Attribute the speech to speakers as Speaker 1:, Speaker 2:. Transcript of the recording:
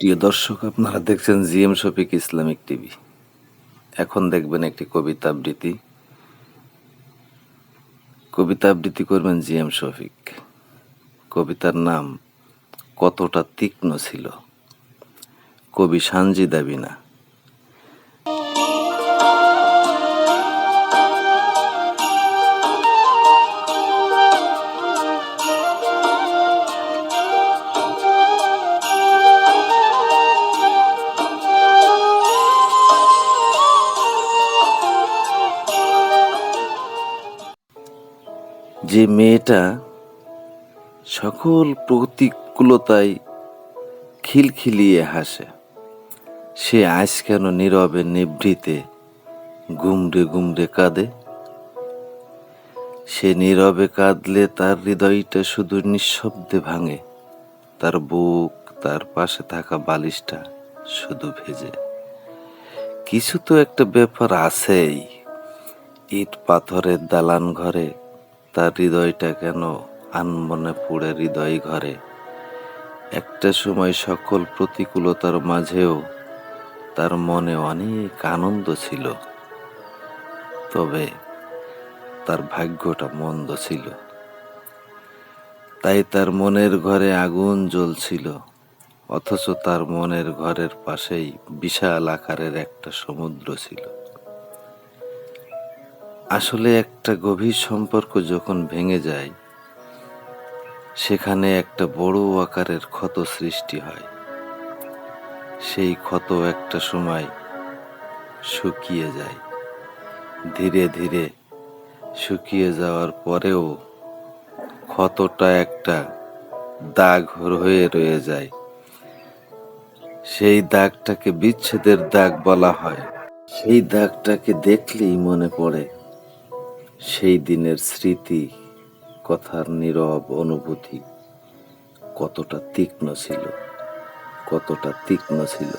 Speaker 1: প্রিয় দর্শক, আপনারা দেখছেন জিএম শফিক ইসলামিক টিভি। এখন দেখবেন একটি কবিতা আবৃত্তি। কবিতা আবৃত্তি করবেন জিএম শফিক। কবিতার নাম, কতটা তীক্ষ্ণ ছিল। কবি সানজি দাবিনা যে মেয়েটা সকল প্রতিকূলতায় খিলখিলিয়ে হাসে, সে আজ কেন নীরবে নিভৃতে গুমড়ে গুমড়ে কাঁদে? সে নীরবে কাঁদলে তার হৃদয়টা শুধু নিঃশব্দে ভাঙে, তার বুক, তার পাশে থাকা বালিশটা শুধু ভেজে। কিছু তো একটা ব্যাপার আছেই, ইট পাথরের দালান ঘরে তার হৃদয়টা কেন আনমনে পুড়ে হৃদয় ঘরে? একটা সময় সকল প্রতিকূলতার মাঝেও তার মনে অনেক আনন্দ ছিল। তবে তার ভাগ্যটা মন্দ ছিল। তাই তার মনের ঘরে আগুন জ্বলছিল। অথচ তার মনের ঘরের পাশেই বিশাল আকারের একটা সমুদ্র ছিল। আসলে একটা গভীর সম্পর্ক যখন ভেঙে যায়, সেখানে একটা বড় আকারের ক্ষত সৃষ্টি হয়। সেই ক্ষত একটা সময় শুকিয়ে যায়। ধীরে ধীরে শুকিয়ে যাওয়ার পরেও ক্ষতটা একটা দাগ হয়ে রয়ে যায়। সেই দাগটাকে বিচ্ছেদের দাগ বলা হয়। সেই দাগটাকে দেখলেই মনে পড়ে সেই দিনের স্মৃতি কথার নীরব অনুভূতি কতটা তীক্ষ্ণ ছিল কতটা তীক্ষ্ণ ছিল।